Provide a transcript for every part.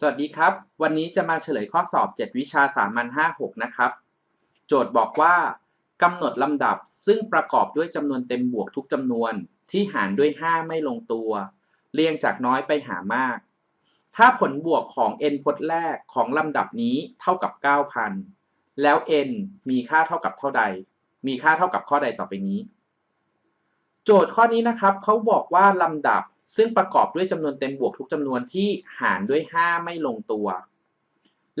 สวัสดีครับ วันนี้จะมาเฉลยข้อสอบ 7 วิชาสามัญ56 นะครับ โจทย์บอกว่ากำหนดลำดับซึ่งประกอบด้วยจำนวนเต็มบวกทุกจำนวนที่หารด้วย 5 ไม่ลงตัว เรียงจากน้อยไปหามาก ถ้าผลบวกของ n พจน์แรกของลำดับนี้เท่ากับ 9,000 แล้ว n มีค่าเท่ากับเท่าใด มีค่าเท่ากับข้อใดต่อไปนี้ โจทย์ข้อนี้นะครับเขาบอกว่าลำดับ ซึ่งประกอบด้วยจำนวนเต็มบวกทุกจำนวนที่หารด้วย 5 ไม่ลงตัว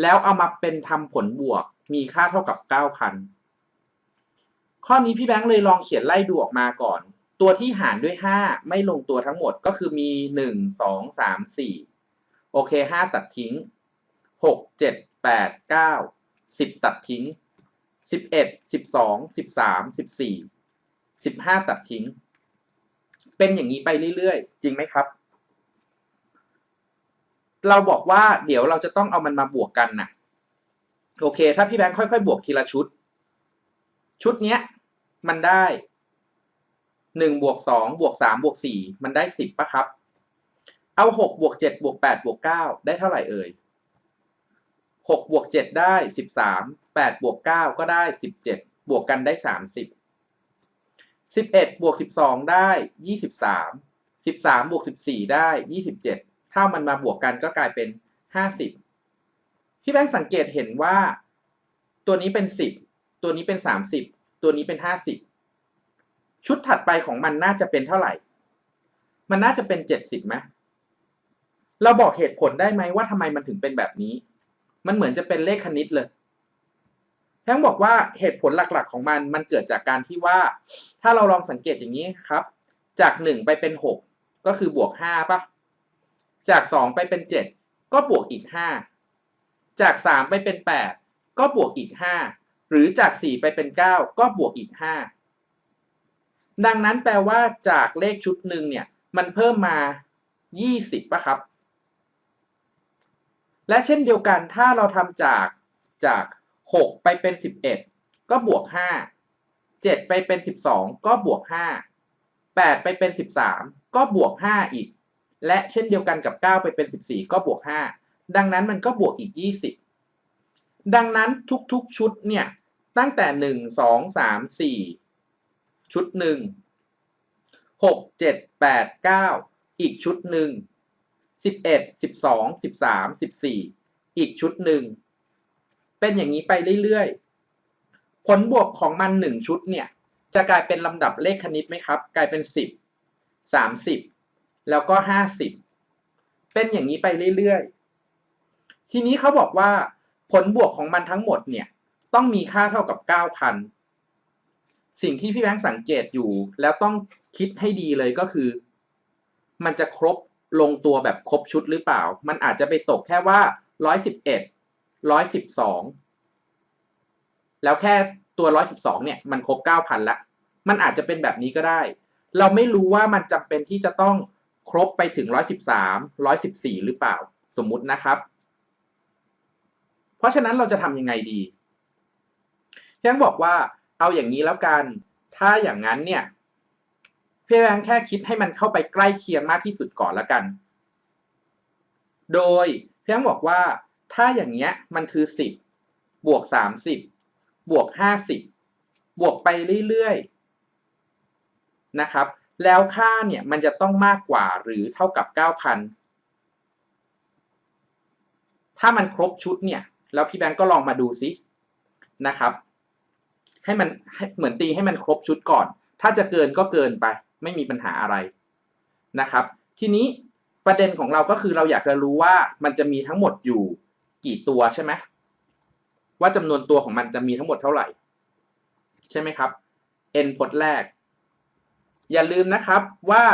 แล้วเอามาเป็นทำผลบวกมีค่าเท่ากับ 9,000 ข้อนี้พี่แบงค์เลยลองเขียนไล่ดูออกมาก่อน ตัวที่หารด้วย 5 ไม่ลงตัวทั้งหมดก็คือมี 1 2 3 4 โอเค 5 ตัดทิ้ง 6 7 8 9 10 ตัดทิ้ง 11 12 13 14 15 ตัดทิ้ง เป็นอย่างนี้ไปเรื่อยๆ จริงไหมครับ เราบอกว่าเดี๋ยวเราจะต้องเอามันมาบวกกันนะโอเค ถ้าพี่แบงค์ค่อยๆ บวกทีละชุด ชุดเนี้ย มันได้หนึ่งบวกสองบวกสามบวกสี่มันได้สิบปะครับ เอาหกบวกเจ็ดบวกแปดบวกเก้าได้เท่าไหร่เอ่ยหกบวกเจ็ดได้สิบสามแปดบวกเก้าก็ได้สิบเจ็ดบวกกันได้สามสิบ สิบเอ็ดบวกสิบสองได้ยี่สิบสามสิบสามบวกสิบสี่ได้ยี่สิบเจ็ดถ้ามันมาบวกกันก็กลายเป็นห้าสิบพี่แบงค์สังเกตเห็นว่า ตัวนี้เป็นสิบตัวนี้เป็นสามสิบตัวนี้เป็นห้าสิบชุดถัดไปของมันน่าจะเป็นเท่าไหร่ มันน่าจะเป็นเจ็ดสิบไหมเราบอกเหตุผลได้ไหมว่าทำไมมันถึงเป็นแบบนี้ มันเหมือนจะเป็นเลขคณิตเลย แฮงบอกว่าเหตุผลหลักๆของมันมันเกิดจากการที่ว่า ถ้าเราลองสังเกตอย่างนี้ครับ จากหนึ่งไปเป็นหกก็คือบวกห้าป่ะ จากสองไปเป็นเจ็ดก็บวกอีกห้าจากสามไปเป็นแปดก็บวกอีกห้าหรือจากสี่ไปเป็นเก้าก็บวกอีกห้าดังนั้นแปลว่าจากเลขชุดหนึ่งเนี่ยมันเพิ่มมายี่สิบป่ะครับ และเช่นเดียวกันถ้าเราทำจากจาก หกไปเป็นสิบเอ็ดก็บวกห้าเจ็ดไปเป็นสิบสองก็บวกห้าแปดไปเป็นสิบสามก็บวกห้าอีก และเช่นเดียวกันกับเก้าไปเป็นสิบสี่ก็บวกห้าดังนั้นมันก็บวกอีกยี่สิบดังนั้นทุกๆชุดเนี่ยตั้งแต่หนึ่งสองสามสี่ชุดหนึ่งหกเจ็ดแปดเก้าอีกชุดหนึ่งสิบเอ็ดสิบสองสิบสามสิบสี่อีกชุดหนึ่ง เป็นอย่างนี้ไปเรื่อยๆ ผลบวกของมันหนึ่งชุดเนี่ย จะกลายเป็นลำดับเลขคณิตไหมครับ กลายเป็นสิบสามสิบแล้วก็ห้าสิบเป็นอย่างนี้ไปเรื่อยๆ ทีนี้เขาบอกว่า ผลบวกของมันทั้งหมดเนี่ยต้องมีค่าเท่ากับเก้าพันสิ่งที่พี่แบงค์สังเกตอยู่ แล้วต้องคิดให้ดีเลยก็คือ มันจะครบลงตัวแบบครบชุดหรือเปล่า มันอาจจะไปตกแค่ว่าร้อยสิบเอ็ด ร้อยสิบสองแล้วแค่ตัวร้อยสิบสองเนี่ยมันครบเก้าพันละ มันอาจจะเป็นแบบนี้ก็ได้ เราไม่รู้ว่ามันจำเป็นที่จะต้องครบไปถึงร้อยสิบสามร้อยสิบสี่หรือเปล่าสมมุตินะครับ เพราะฉะนั้นเราจะทำยังไงดีพี่แบงบอกว่าเอาอย่างนี้แล้วกัน ถ้าอย่างนั้นเนี่ยพี่แบงแค่คิดให้มันเข้าไปใกล้เคียงมากที่สุดก่อนแล้วกัน โดยพี่แบงบอกว่า ถ้าอย่างเงี้ยมันคือสิบบวกสามสิบบวกห้าสิบบวกไปเรื่อยๆนะครับ แล้วค่าเนี่ยมันจะต้องมากกว่าหรือเท่ากับเก้าพันถ้ามันครบชุดเนี่ย แล้วพี่แบงก์ก็ลองมาดูซินะครับ ให้มันเหมือนตีให้มันครบชุดก่อน ถ้าจะเกินก็เกินไป ไม่มีปัญหาอะไรนะครับ ทีนี้ประเด็นของเราก็คือเราอยากจะรู้ว่ามันจะมีทั้งหมดอยู่ กี่ตัวใช่ไหมว่าจำนวนตัวของมันจะมีทั้งหมดเท่าไหร่ ใช่ไหมครับ n พจน์แรก อย่าลืมนะครับว่า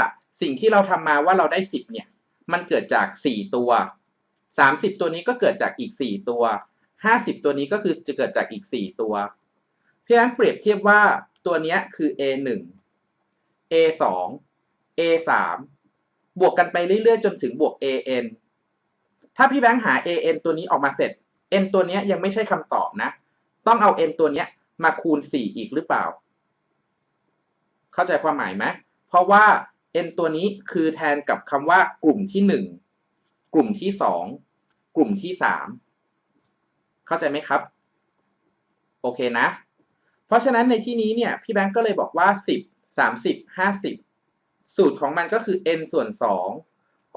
สิ่งที่เราทำมาว่าเราได้ 10 เนี่ย มันเกิดจาก 4 ตัว 30 ตัวนี้ก็เกิดจากอีก 4 ตัว 50 ตัวนี้ก็คือจะเกิดจากอีก 4 ตัวพี่แอนเปรียบเทียบว่าตัวนี้คือ a1 a2 a3 บวกกันไปเรื่อยๆ จนถึงบวก an ถ้าพี่แบงค์หา an ตัวนี้ออกมาเสร็จ n ตัวนี้ยังไม่ใช่คำตอบนะ ต้องเอา n ตัวนี้มาคูณ 4 อีกหรือเปล่า เข้าใจความหมายไหมเพราะว่า n ตัวนี้คือแทนกับคำว่ากลุ่มที่ 1 กลุ่มที่ 2 กลุ่มที่สามเข้าใจไหมครับ โอเคนะ เพราะฉะนั้นในที่นี้เนี่ยพี่แบงก์ก็เลยบอกว่าสิบสามสิบห้าสิบสูตรของมันก็คือ n ส่วนสอง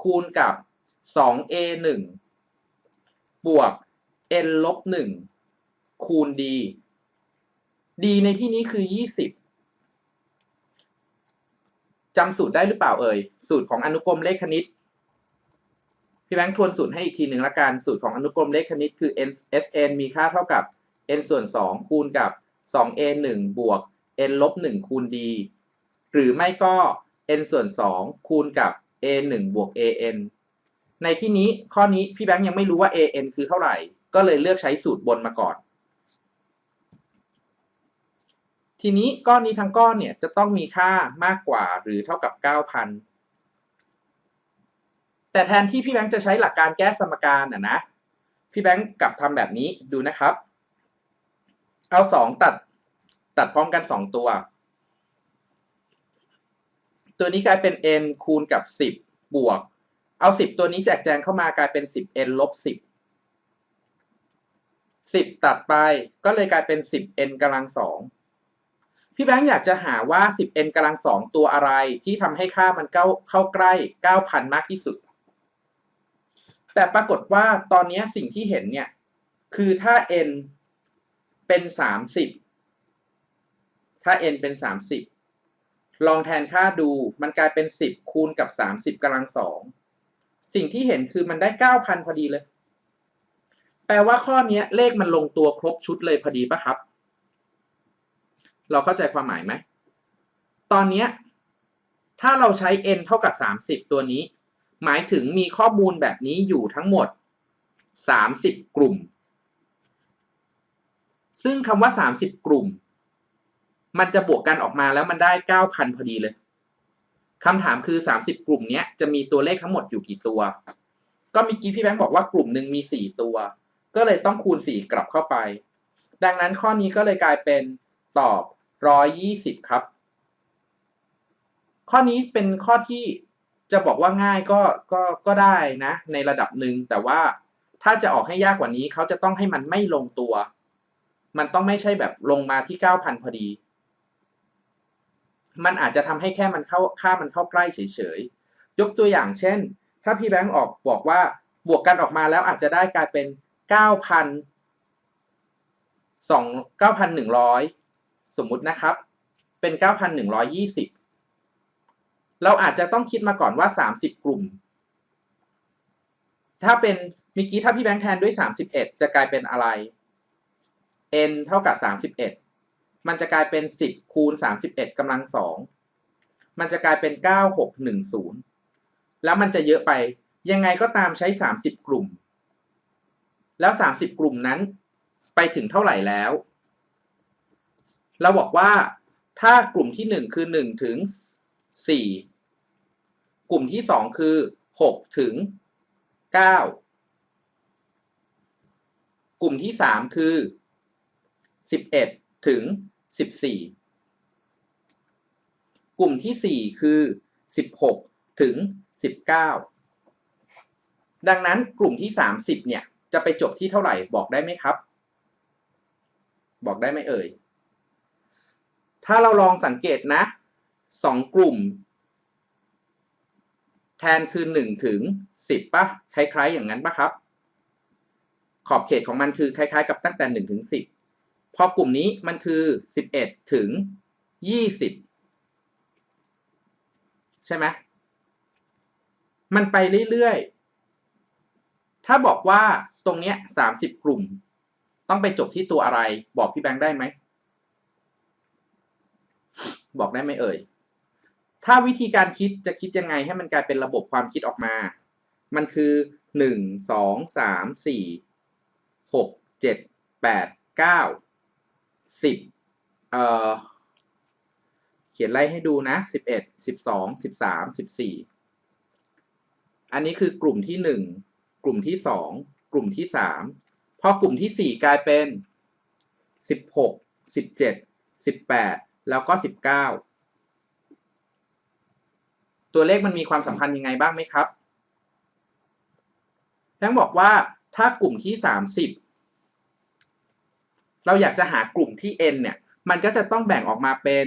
คูณกับ สอง a หนึ่งบวก n ลบหนึ่งคูณ d d ในที่นี้คือยี่สิบจำสูตรได้หรือเปล่าเอ่ย สูตรของอนุกรมเลขคณิต พี่แบงค์ทวนสูตรให้อีกทีหนึ่งละกัน สูตรของอนุกรมเลขคณิตคือ n sn มีค่าเท่ากับ n ส่วน 2 คูณกับ 2a 1บวก n ลบ1คูณ d หรือไม่ก็ n ส่วน 2 คูณกับ a 1บวก an ในที่นี้ข้อนี้พี่แบงค์ยังไม่รู้ว่า an คือเท่าไหร่ ก็เลยเลือกใช้สูตรบนมาก่อน ทีนี้ก้อนนี้ทั้งก้อนเนี่ยจะต้องมีค่ามากกว่าหรือเท่ากับ 9,000 แต่แทนที่พี่แบงค์จะใช้หลักการแก้สมการอะนะ พี่แบงค์กลับทำแบบนี้ดูนะครับ เอาสองตัดตัดพร้อมกันสองตัว ตัวนี้กลายเป็น n คูณกับ 10 บวก เอา 10 ตัวนี้แจกแจงเข้ามากลายเป็น 10n ลบ10 10 ตัดไปก็เลยกลายเป็น 10n กำลังสองพี่แบงค์อยากจะหาว่า 10n กำลังสองตัวอะไรที่ทำให้ค่ามันเข้าเข้าใกล้ 9,000 มากที่สุด แต่ปรากฏว่าตอนนี้สิ่งที่เห็นเนี่ย คือถ้า n เป็น 30 ถ้า n เป็น 30 ลองแทนค่าดูมันกลายเป็น 10 คูณกับ 30กำลังสอง สิ่งที่เห็นคือมันได้9,000พอดีเลย แปลว่าข้อนี้เลขมันลงตัวครบชุดเลยพอดีปะครับ เราเข้าใจความหมายไหม ตอนนี้ถ้าเราใช้ n เท่ากับ 30 ตัวนี้ หมายถึงมีข้อมูลแบบนี้อยู่ทั้งหมด 30 กลุ่ม ซึ่งคำว่า 30 กลุ่ม มันจะบวกกันออกมาแล้วมันได้ 9,000 พอดีเลย คำถามคือ 30 กลุ่มนี้จะมีตัวเลขทั้งหมดอยู่กี่ตัว ก็เมื่อกี้พี่แบงค์บอกว่ากลุ่มหนึ่งมี 4 ตัว ก็เลยต้องคูณ 4 กลับเข้าไป ดังนั้นข้อนี้ก็เลยกลายเป็นตอบ 120 ครับ ข้อนี้เป็นข้อที่จะบอกว่าง่ายก็ก็ก็ได้นะ ในระดับหนึ่งแต่ว่าถ้าจะออกให้ยากกว่านี้เขาจะต้องให้มันไม่ลงตัว มันต้องไม่ใช่แบบลงมาที่ 9,000 พอดี มันอาจจะทำให้แค่มันเข้าค่ามันเข้าใกล้เฉยๆ ยกตัวอย่างเช่น ถ้าพี่แบงค์ออกบอกว่าบวกกันออกมาแล้วอาจจะได้กลายเป็น 9,000 2 9,100 สมมุตินะครับ เป็น 9,120 เราอาจจะต้องคิดมาก่อนว่า 30 กลุ่ม ถ้าเป็นมื่อกี้ถ้าพี่แบงค์แทนด้วย 31 จะกลายเป็นอะไร n เท่ากับ 31 มันจะกลายเป็น 10 คูณ 31กำลังสองมันจะกลายเป็น 9610 แล้วมันจะเยอะไป ยังไงก็ตามใช้ 30 กลุ่ม แล้ว 30 กลุ่มนั้นไปถึงเท่าไหร่แล้ว เราบอกว่าถ้ากลุ่มที่ 1 คือ 1 ถึง 4 กลุ่มที่ 2 คือ 6 ถึง 9 กลุ่มที่ 3 คือ 11 ถึง 14 กลุ่มที่ 4 คือ 16 ถึง 19 ดังนั้นกลุ่มที่ 30 เนี่ย จะไปจบที่เท่าไหร่บอกได้ไหมครับ บอกได้ไหมเอ่ย ถ้าเราลองสังเกตนะสองกลุ่ม แทนคือ 1 ถึง 10ป่ะ คล้าย ๆ อย่างนั้นป่ะครับ ขอบเขตของมันคือคล้าย ๆ กับตั้งแต่ 1 ถึง 10 พอกลุ่มนี้มันคือ 11 ถึง 20 ใช่ไหมมันไปเรื่อยๆ ถ้าบอกว่าตรงเนี้ย 30 กลุ่ม ต้องไปจบที่ตัวอะไร บอกพี่แบงค์ได้ไหม บอกได้ไหมเอ่ย ถ้าวิธีการคิดจะคิดยังไงให้มันกลายเป็นระบบความคิดออกมา มันคือ 1 2 3 4 6 7 8 9 10เอ่อเขียนไล่ให้ดูนะ11 12 13 14อันนี้คือกลุ่มที่1กลุ่มที่2กลุ่มที่3พอกลุ่มที่4กลายเป็น16 17 18แปดแล้วก็19ตัวเลขมันมีความสัมพันธ์ยังไงบ้างไหมครับทั้งบอกว่าถ้ากลุ่มที่สามสิบ เราอยากจะหากลุ่มที่ n เนี่ย มันก็จะต้องแบ่งออกมาเป็น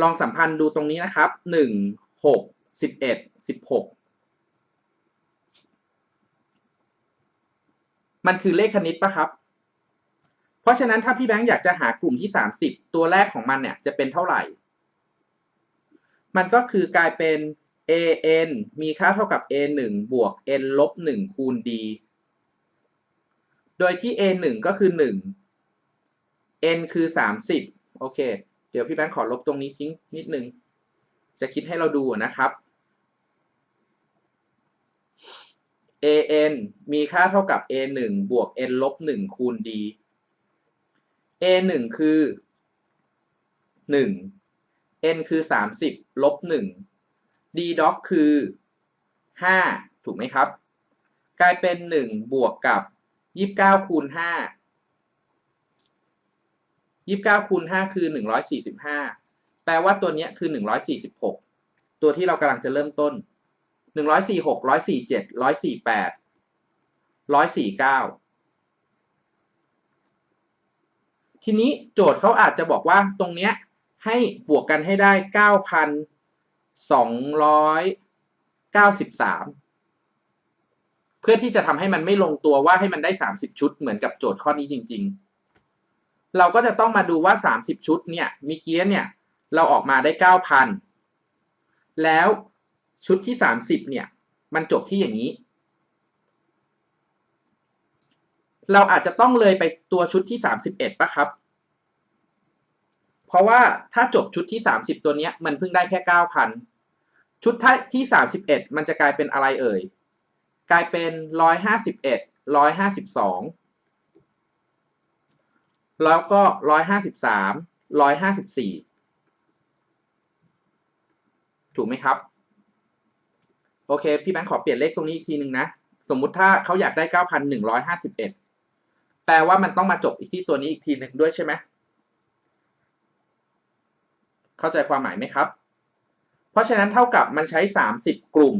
ลองสัมพันธ์ดูตรงนี้นะครับหนึ่งหกสิบเอ็ดสิบหกมันคือเลขคณิตปะครับ เพราะฉะนั้นถ้าพี่แบงค์อยากจะหากลุ่มที่สามสิบตัวแรกของมันเนี่ยจะเป็นเท่าไหร่ มันก็คือกลายเป็น an มีค่าเท่ากับ a 1บวก n ลบ1คูณ d ดยที่ a 1ก็คือ 1 n คือ 30 โอเค เดี๋ยวพี่แบงค์ขอลบตรงนี้ทิ้งนิดนึง จะคิดให้เราดูนะครับ an มีค่าเท่ากับ a 1บวก n ลบ1คูณ d a 1คือ 1 n คือ 30 ลบ 1 d doc คือ 5 ถูกไหมครับ กลายเป็น 1 บวกกับ 29คูณ5 29คูณ5คือ145แปลว่าตัวนี้คือ146ตัวที่เรากำลังจะเริ่มต้น146 147 148 149ทีนี้โจทย์เขาอาจจะบอกว่าตรงเนี้ยให้บวกกันให้ได้9,293เพื่อที่จะทำให้มันไม่ลงตัวว่าให้มันได้ 30 ชุดเหมือนกับโจทย์ข้อนี้จริง ๆ เราก็จะต้องมาดูว่า 30 ชุดเนี่ยมีเกียเนี่ยเราออกมาได้ 9,000 แล้วชุดที่ 30เนี่ยมันจบที่อย่างนี้ เราอาจจะต้องเลยไปตัวชุดที่ 31ป่ะครับ เพราะว่าถ้าจบชุดที่ 30 ตัวเนี้ยมันเพิ่งได้แค่ 9,000 ชุดที่ 31 มันจะกลายเป็นอะไรเอ่ย กลายเป็น151 152แล้วก็153 154ถูกไหมครับ โอเค พี่แบงค์ขอเปลี่ยนเลขตรงนี้อีกทีหนึ่งนะ สมมุติถ้าเขาอยากได้ 9,151 แปลว่ามันต้องมาจบอีกที่ตัวนี้อีกทีหนึ่งด้วยใช่ไหม เข้าใจความหมายไหมครับ เพราะฉะนั้นเท่ากับมันใช้ 30 กลุ่ม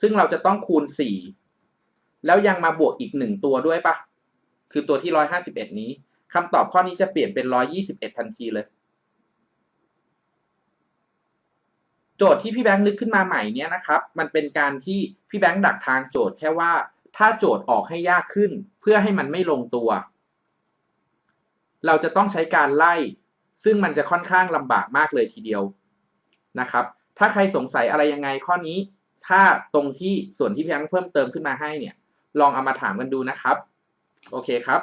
ซึ่งเราจะต้องคูณ 4 แล้วยังมาบวกอีก1ตัวด้วยปะคือตัวที่151นี้คำตอบข้อนี้จะเปลี่ยนเป็น121ทันทีเลย โจทย์ที่พี่แบงค์นึกขึ้นมาใหม่เนี่ยนะครับ มันเป็นการที่พี่แบงค์ดักทางโจทย์แค่ว่าถ้าโจทย์ออกให้ยากขึ้น เพื่อให้มันไม่ลงตัว เราจะต้องใช้การไล่ ซึ่งมันจะค่อนข้างลำบากมากเลยทีเดียวนะครับ ถ้าใครสงสัยอะไรยังไงข้อนี้ ถ้าตรงที่ส่วนที่พี่แบงค์เพิ่มเติมขึ้นมาให้เนี่ย ลองเอามาถามกันดูนะครับ โอเคครับ